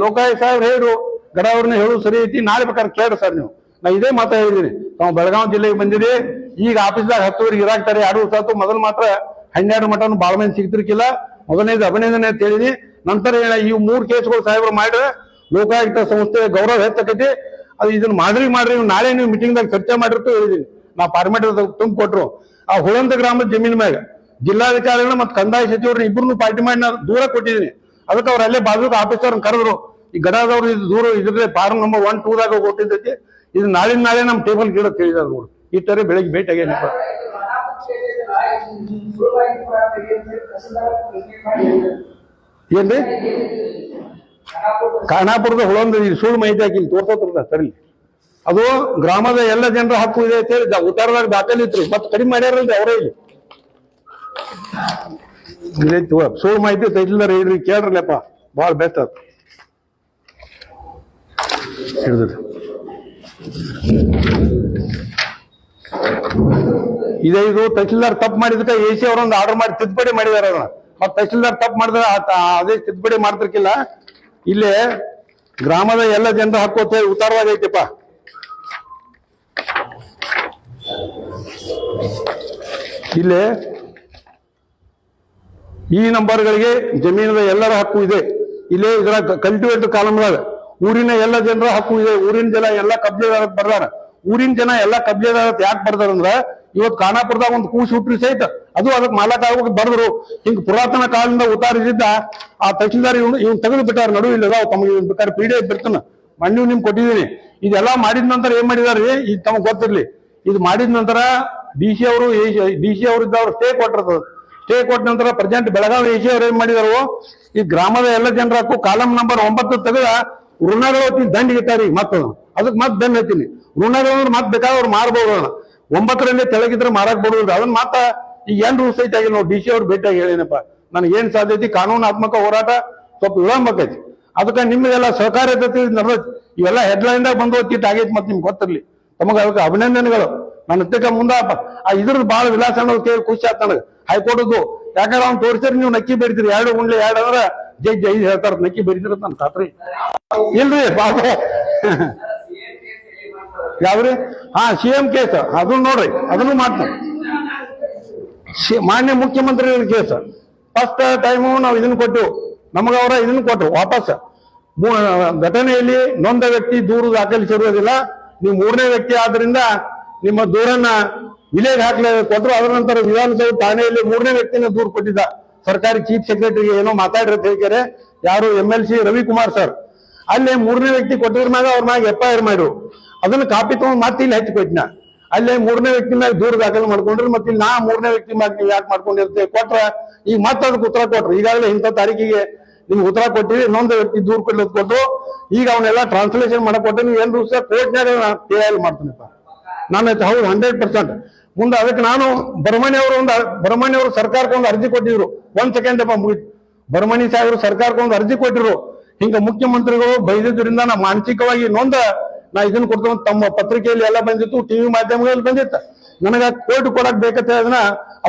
[SPEAKER 1] ಲೋಕಾಯುಕ್ತ ಸಾಹೇಬ್ ಹೇಳಿರು. ಗಡ ಅವ್ರನ್ನ ಹೇಳುದು ಸರಿ ಐತಿ, ನಾಳೆ ಬೇಕಾದ್ರೆ ಕೇಳ್ರಿ ಸರ್ ನೀವು. ನಾ ಇದೇ ಮಾತಾ ಹೇಳಿದ್ದೀನಿ. ನಾವು ಬೆಳಗಾವಿ ಜಿಲ್ಲೆಗೆ ಬಂದಿದೆ ಈಗ ಆಫೀಸ್ದಾಗ ಹತ್ತುವರೆಗೆ ಇರಾಕ್ತಾರೆ, ಎರಡು ವರ್ಷ ಆಯ್ತು, ಮೊದಲು ಮಾತ್ರ ಹನ್ನೆರಡು ಮಟನು ಭಾಳ ಮಂದಿ ಸಿಗ್ತಿರ್ಕಿಲ್ಲ. ಮೊದಲನೇದು ಅಭಿನಂದನೆ ಅಂತ ಹೇಳಿನಿ. ನಂತರ ಈ ಮೂರು ಕೇಸ್ಗಳು ಸಾಹೇಬ್ರು ಮಾಡ್ರೆ ಲೋಕಾಯುಕ್ತ ಸಂಸ್ಥೆ ಗೌರವ ಹೆಚ್ಚಕೈತಿ. ಅದು ಇದನ್ನ ಮಾಡ್ರಿ ಮಾಡ್ರಿ ನಾಳೆ ನೀವು ಮೀಟಿಂಗ್ ದಾಗ ಚರ್ಚೆ ಮಾಡಿರ್ತು ಹೇಳಿದೀನಿ. ನಾ ಪಾರ್ಮೆಂಟ್ ತುಂಬ ಕೊಟ್ರು ಆ ಹುಳಂತ ಗ್ರಾಮದ ಜಮೀನ್ ಮ್ಯಾಗ ಜಿಲ್ಲಾಧಿಕಾರಿಗಳನ್ನ ಮತ್ತು ಕಂದಾಯ ಸಚಿವರನ್ನ ಇಬ್ಬರನ್ನು ಪಾರ್ಟಿ ಮಾಡಿ ನಾನು ದೂರ ಕೊಟ್ಟಿದ್ದೀನಿ ಅದಕ್ಕೆ ಅವ್ರು ಅಲ್ಲೇ ಬಾಜುಕ ಆಫೀಸರ್ ಕರೆದ್ರು. ಈ ಗಡಾದವ್ರು ಇದು ದೂರ ಇದ್ರೆ ಫಾರ್ಮ್ ನಂಬರ್ ಒನ್ ಟೂ ದಾಗ ಕೊಟ್ಟಿದ್ದೈತಿ ಇದು ನಾಳಿನ ನಾಳೆ ನಮ್ಮ ಟೇಬಲ್ ಗಿಡ ಕೇಳಿದಾರೆ ನೋಡಿ. ಈ ತರ ಬೆಳಿಗ್ಗೆ ಭೇಟಿ ಆಗ್ಯಾನಪ್ಪ ಏನ್ರಿ? ಖಾನಾಪುರದ ಹುಳೊಂದು ಇದು ಸುಳ್ಳು ಮಾಹಿತಿ ಹಾಕಿ ತೋರ್ಸೋತ್ರದ ಸರಿ ಅದು ಗ್ರಾಮದ ಎಲ್ಲ ಜನರ ಹಕ್ಕು ಇದೆ ಅಂತ ಹೇಳಿ ಉತ್ತರದಾಗ ದಾಖಲೆ ಇತ್ತು ಮತ್ತೆ ಕಡಿಮೆ ಮಾಡ್ಯಾರಲ್ರಿ ಅವರೇ ಇಲ್ಲಿ. ಸುಳ್ಳು ಮಾಹಿತಿ ತೈತಿಲ್ದಾರ ಹೇಳ್ರಿ ಕೇಳ್ರಲ್ಲಪ್ಪ. ಭಾಳ ಬೆಸ್ಟ್ ಅದು ಹಿಡಿದ್ರಿ ಇದೇ ಇದು ತಹಸೀಲ್ದಾರ್ ತಪ್ಪು ಮಾಡಿದಕ್ಕೆ ಎ ಸಿ ಅವರೊಂದು ಆರ್ಡರ್ ಮಾಡಿ ತಿದ್ದುಪಡಿ ಮಾಡಿದಾರೆ ಅದನ್ನ ಮತ್ತೆ ತಹಸೀಲ್ದಾರ್ ತಪ್ಪು ಮಾಡಿದ್ರೆ ಅದೇ ತಿದ್ದುಪಡಿ ಮಾಡ್ತಿರ್ಕಿಲ್ಲ. ಇಲ್ಲಿ ಗ್ರಾಮದ ಎಲ್ಲ ಜನರ ಹಕ್ಕು ಅಂತ ಹೇಳಿ ಉತ್ತಾರವಾಗೈತಿಪ್ಪ ಇಲ್ಲಿ ಈ ನಂಬರ್ಗಳಿಗೆ ಜಮೀನದ ಎಲ್ಲರ ಹಕ್ಕು ಇದೆ. ಇಲ್ಲೇ ಇದರ ಕಲ್ಟಿವೇಟರ್ ಕಾಲಮ್ದಾಗ ಊರಿನ ಎಲ್ಲ ಜನರ ಹಕ್ಕು ಇದೆ. ಊರಿನ ಜನ ಎಲ್ಲ ಕಬ್ಜೆದಾರ ಬರ್ದಾರ. ಊರಿನ ಜನ ಎಲ್ಲ ಕಬ್ಜೆದಾರ ಯಾಕೆ ಬರ್ದಾರ ಅಂದ್ರ ಇವತ್ತು ಖಾನಾಪುರದಾಗ ಒಂದು ಕೂಸು ಹುಟ್ಟಿ ಸಹಿತ ಅದು ಅದಕ್ಕೆ ಮಾಲಕ ಆಗೋಕೆ ಬರ್ದ್ರು. ಹಿಂಗ್ ಪುರಾತನ ಕಾಲದಿಂದ ಉತ್ತಾರಿಸಿದ್ದ ಆ ತಹಶೀಲ್ದಾರ್ ಇವನು, ಇವ್ನು ತೆಗೆದು ಬಿಟ್ಟಾರ. ನಡು ಇಲ್ಲ ತಮಗೆ ಇವ್ನು ಬೇಕಾದ್ರೆ ಪೀಡೆ ಬಿಡ್ತಾನ. ಮಣ್ಣು ನಿಮ್ ಕೊಟ್ಟಿದ್ದೀನಿ. ಇದೆಲ್ಲ ಮಾಡಿದ ನಂತರ ಏನ್ ಮಾಡಿದಾರೆ ಇದು ತಮಗೆ ಗೊತ್ತಿರ್ಲಿ. ಇದು ಮಾಡಿದ ನಂತರ ಡಿ ಸಿ ಅವರು ಡಿ ಸಿ ಅವರು ಇದ್ದವ್ರು ಸ್ಟೇ ಕೊಟ್ಟಿರ್ತದ ಸ್ಟೇ ಕೊಟ್ಟ ನಂತರ ಪ್ರೆಸೆಂಟ್ ಬೆಳಗಾವಿ ಎಸಿ ಅವ್ರು ಏನ್ ಮಾಡಿದಾರು? ಈ ಗ್ರಾಮದ ಎಲ್ಲ ಜನರ ಹಕ್ಕು ಕಾಲಂ ನಂಬರ್ ಒಂಬತ್ತು ತೆಗೆದ ಋಣಗಳು ದಂಡ ಇಟ್ಟಾರಿ ಮತ್ತ ಅದಕ್ಕೆ ಮತ್ತೆ ದಂಡ ಹತ್ತೀನಿ ಋಣಗಳು ಅಂದ್ರೆ ಮತ್ತೆ ಬೇಕಾದ್ರೆ ಮಾರ್ಬೋದು ಅಣ್ಣ ಒಂಬತ್ತರಲ್ಲಿ ತೆಳಗಿದ್ರೆ ಮಾರಕ್ ಬರುದಿಲ್ಲ ಅದನ್ನ ಮಾತ ಈ ಏನ್ ರೂಲ್ಸ್ ಐತೆ ಆಗಿ ನಾವು ಡಿ ಸಿ ಅವ್ರು ಭೇಟಿಯಾಗಿ ಹೇಳಿನಪ್ಪ ನನಗೆ ಏನ್ ಸಾಧ್ಯ ಐತಿ? ಕಾನೂನಾತ್ಮಕ ಹೋರಾಟ ಸ್ವಲ್ಪ ವಿಳಂಬ ಆಕೈತಿ ಅದಕ್ಕೆ ನಿಮ್ಗೆಲ್ಲ ಸಹಕಾರ ಇರ್ತೈತಿ ನಡೆದೈತಿ. ಇವೆಲ್ಲ ಹೆಡ್ಲೈನ್ ದಾಗ ಬಂದು ತಿಟ್ಟು ಆಗೈತಿ ಮತ್ತೆ ನಿಮ್ಗೆ ಗೊತ್ತಿರ್ಲಿ. ತಮಗೆ ಅದಕ್ಕೆ ಅಭಿನಂದನೆಗಳು. ನನ್ನ ಹತ್ತಿರ ಮುಂದ ಆ ಇದ್ರದ್ದು ಬಹಳ ವಿಲಾಸ ಅನ್ನೋದು ಕೇಳಿ ಖುಷಿ ಆಯ್ತು ನನಗೆ. ಯಾಕಂದ್ರೆ ಅವ್ನು ತೋರಿಸಿದ್ರೆ ನೀವು ನಕ್ಕಿ ಬೇಡ್ತೀರಿ. ಎರಡು ಉಂಡ್ಲಿ ಎರಡು ಅಂದ್ರೆ ಜಡ್ಜ್ ಐದು ಹೇಳ್ತಾರ ನಕ್ಕಿ ಬರೀತಾರ ನನ್ನ ಖಾತ್ರಿ ಇಲ್ರಿ, ಪಾಪ. ಯಾವ್ರಿ? ಹಾ, ಸಿ ಎಂ ಕೇಸ್. ಅದನ್ನ ನೋಡ್ರಿ, ಅದನ್ನು ಶಿ- ಮಾನ್ಯ ಮುಖ್ಯಮಂತ್ರಿ ಕೇಸ್. ಫಸ್ಟ್ ಟೈಮು ನಾವು ಇದನ್ನ ಕೊಟ್ಟು, ನಮಗ ಅವರ ಇದನ್ನ ಕೊಟ್ಟರು ವಾಪಸ್. ಘಟನೆಯಲ್ಲಿ ನೊಂದ ವ್ಯಕ್ತಿ ದೂರು ದಾಖಲಿಸಿರುವುದಿಲ್ಲ. ನೀವು ಮೂರನೇ ವ್ಯಕ್ತಿ ಆದ್ರಿಂದ ನಿಮ್ಮ ದೂರನ್ನ ವಿಲೇಜ್ ಹಾಕ್ಲೇ ಕೊಟ್ಟರು ಅದರ ನಂತರ ವಿಧಾನಸಭೆ ಠಾಣೆಯಲ್ಲಿ ಮೂರನೇ ವ್ಯಕ್ತಿನ ದೂರು ಕೊಟ್ಟಿದ್ದ. ಸರ್ಕಾರಿ ಚೀಫ್ ಸೆಕ್ರೆಟರಿಗೆ ಏನೋ ಮಾತಾಡಿರತ್ ಹೇಳ್ತಾರೆ ಯಾರು M L C Ravikumar sir ಅಲ್ಲಿ ಮೂರನೇ ವ್ಯಕ್ತಿ ಕೊಟ್ಟಿದ್ರ ಮ್ಯಾಗ ಅವ್ರ ಮ್ಯಾಗ ಎಫ್ ಐ ಮಾಡಿರು ಅದನ್ನ ಕಾಪಿ ತಗೊಂಡ್ ಮತ್ತೆ ಇಲ್ಲಿ ಹಚ್ಚಿ ಕೊಟ್ಟಿನ ಅಲ್ಲೇ ಮೂರನೇ ವ್ಯಕ್ತಿ ಮ್ಯಾಗ ದೂರ ದಾಖಲು ಮಾಡ್ಕೊಂಡ್ರಿ ಮತ್ತೆ ನಾ ಮೂರನೇ ವ್ಯಕ್ತಿ ಮ್ಯಾಗ ನೀವು ಯಾಕೆ ಮಾಡ್ಕೊಂಡಿರ್ತೇವೆ ಕೊಟ್ರ? ಈಗ ಮತ್ತೆ ಅದಕ್ಕೆ ಉತ್ತರ ಕೊಟ್ರಿ. ಈಗಾಗಲೇ ಇಂಥ ತಾರೀಕಿಗೆ ನಿಮ್ಗೆ ಉತ್ತರ ಕೊಟ್ಟಿವಿ. ಇನ್ನೊಂದು ವ್ಯಕ್ತಿ ದೂರ ಕೊಡ್ಲಿಕ್ಕೆ ಕೊಟ್ಟು ಈಗ ಅವನ್ನೆಲ್ಲ ಟ್ರಾನ್ಸ್ಲೇಷನ್ ಮಾಡಕ್ ಕೊಟ್ಟೆ. ನೀವು ಏನ್ ರೂಲ್ಸ್ ಕೋರ್ಟ್ನಾಗ ಪೇ ಮಾಡ್ತೀನಿ ನಾನು ಹೌದು ಹಂಡ್ರೆಡ್ ಪರ್ಸೆಂಟ್ ಮುಂದೆ ಅದಕ್ಕೆ ನಾನು ಬರಮಣಿ ಅವರು ಒಂದು ಬರಮಣಿ ಅವರು ಸರ್ಕಾರಕ್ಕೆ ಒಂದು ಅರ್ಜಿ ಕೊಟ್ಟಿದ್ರು. ಒಂದ್ ಸೆಕೆಂಡ್ ಅಪ್ಪ ಮುಗಿತು. ಬರಮಣಿ ಸಾಹೇಬರು ಸರ್ಕಾರಕ್ಕೆ ಒಂದು ಅರ್ಜಿ ಕೊಟ್ಟಿರು ಹಿಂಗ ಮುಖ್ಯಮಂತ್ರಿಗಳು ಬೈದಿದ್ದರಿಂದ ನಾ ಮಾನಸಿಕವಾಗಿ ನೊಂದ ನಾ ಇದನ್ನ ಕೊಡ್ತೇವೆ ತಮ್ಮ ಪತ್ರಿಕೆಯಲ್ಲಿ ಎಲ್ಲ ಬಂದಿತ್ತು, ಟಿವಿ ಮಾಧ್ಯಮಗಳಲ್ಲಿ ಬಂದಿತ್ತು. ನನಗ ಕೋರ್ಟ್ ಕೊಡಕ್ ಬೇಕತ್ತೆ ಅದನ್ನ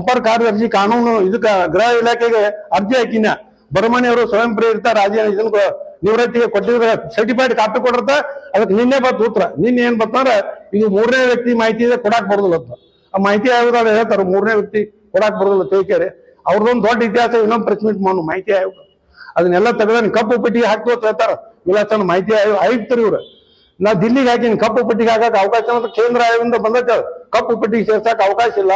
[SPEAKER 1] ಅಪರ ಕಾರ್ಯದರ್ಶಿ ಕಾನೂನು ಇದಕ್ಕ ಗೃಹ ಇಲಾಖೆಗೆ ಅರ್ಜಿ ಹಾಕಿನ. ಬರಮಣಿ ಅವರು ಸ್ವಯಂ ಪ್ರೇರಿತ ರಾಜ್ಯ ಇದನ್ನ ನಿವೃತ್ತಿಗೆ ಕೊಟ್ಟಿದ್ರೆ ಸರ್ಟಿಫೈಡ್ ಕಾಪಿ ಕೊಡಿರ್ತ ಅದಕ್ಕೆ ನಿನ್ನೆ ಬತ್ತ ಉತ್ತರ. ನಿನ್ನೆ ಏನ್ ಬಂತಂದ್ರೆ ಇದು ಮೂರನೇ ವ್ಯಕ್ತಿ ಮಾಹಿತಿ ಇದೆ, ಕೊಡಾಕ್ ಬರೋದಿಲ್ಲ ಆ ಮಾಹಿತಿ ಆಯೋಗದಾಗ ಹೇಳ್ತಾರೆ, ಮೂರನೇ ವ್ಯಕ್ತಿ ಕೊಡಾಕ್ ಬರೋದಿಲ್ಲ, ತಿಳ್ಕೇರಿ. ಅವ್ರದ್ದೊಂದು ದೊಡ್ಡ ಇತಿಹಾಸ, ಇನ್ನೊಂದು ಪ್ರೆಸ್ ಮೀಟ್ ಮಾಡು, ಮಾಹಿತಿ ಆಯೋಗ. ಅದನ್ನೆಲ್ಲ ತೆಗೆದ್ರೆ ಕಪ್ಪು ಪೆಟ್ಟಿಗೆ ಹಾಕ್ತು ಅಂತ ಹೇಳ್ತಾರ. ತನ್ನ ಮಾಹಿತಿ ಆಯೋಗ ಆಯುಕ್ತರು ಇವ್ರು. ನಾ ದಿಲ್ಲಿಗೆ ಹಾಕಿನ, ಕಪ್ಪು ಪೆಟ್ಟಿಗೆ ಹಾಕಕ್ ಅವಕಾಶ ಅಂತ ಕೇಂದ್ರ ಆಯೋಗದಿಂದ ಅದು. ಕಪ್ಪು ಪೆಟ್ಟಿಗೆ ಸೇರ್ಸಕ್ ಅವಕಾಶ ಇಲ್ಲ.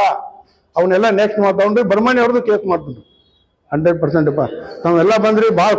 [SPEAKER 1] ಅವನ್ನೆಲ್ಲ ನೆಕ್ಸ್ಟ್ ಮಾತಾಡ್ರಿ ಬರ್ಮಾನಿ ಅವ್ರದ್ದು ಕೇಸ್ ಮಾಡ್ತಿದ್ರು ಹಂಡ್ರೆಡ್ ಪರ್ಸೆಂಟ್ ಅಪ್ಪ. ತಾವೆಲ್ಲ ಬಂದ್ರಿ ಭಾಳ